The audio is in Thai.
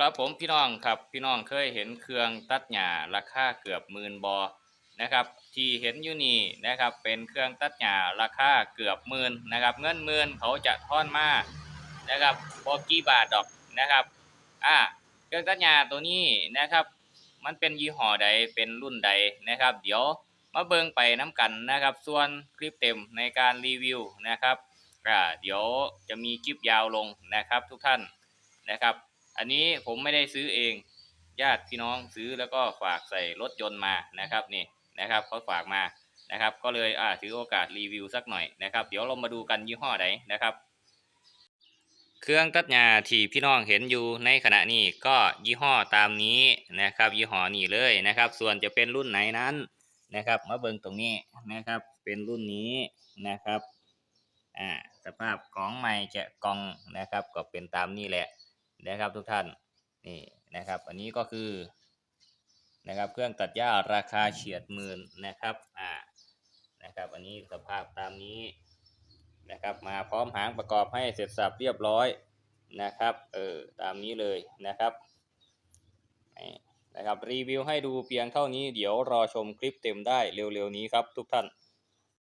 ครับผมพี่น้องครับพี่น้องเคยเห็นเครื่องตัดหญ้าราคาเกือบหมื่นบอนะครับ ที่เห็นอยู่นี่นะครับ เป็นเครื่องตัดหญ้าราคาเกือบหมื่นนะครับ เงินหมื่นเขาจะทอนมานะครับพอกี่บาทดอกนะครับอ่าเครื่องตัดหญ้าตัวนี้นะครับ มันเป็นยี่ห้อใดเป็นรุ่นใดนะครับ เดี๋ยวมาเบิ่งไปน้ำกันนะครับ ส่วนคลิปเต็มในการรีวิวนะครับอ่าเดี๋ยวจะมีคลิปยาวลงนะครับ ทุกท่านนะครับ อันนี้ผมไม่ได้ซื้อเอง ญาติพี่น้องซื้อแล้วก็ฝากใส่รถยนต์มานะครับนี่นะครับเขาฝากมานะครับ ก็เลยอ่าถือโอกาสรีวิวสักหน่อยนะครับ เดี๋ยวเรามาดูกันยี่ห้อไหนนะครับ เครื่องตัดหญ้าที่พี่น้องเห็นอยู่ในขณะนี้ก็ยี่ห้อตามนี้นะครับ ยี่ห้อนี้เลยนะครับ ส่วนจะเป็นรุ่นไหนนั้นนะครับ มาเบิ่งตรงนี้นะครับ เป็นรุ่นนี้นะครับอ่าสภาพของใหม่แกะกล่องนะครับ ก็เป็นตามนี้แหละ นะครับทุกท่านนี่นะครับ อันนี้ก็คือนะครับเครื่องตัดหญ้าราคาเฉียดหมื่นนะครับอ่านะครับ อันนี้สภาพตามนี้นะครับ มาพร้อมหางประกอบให้เสร็จสับเรียบร้อยนะครับเออตามนี้เลยนะครับนี่นะครับรีวิวให้ดูเพียงเท่านี้เดี๋ยวรอชมคลิปเต็มได้เร็วๆนี้ครับทุกท่าน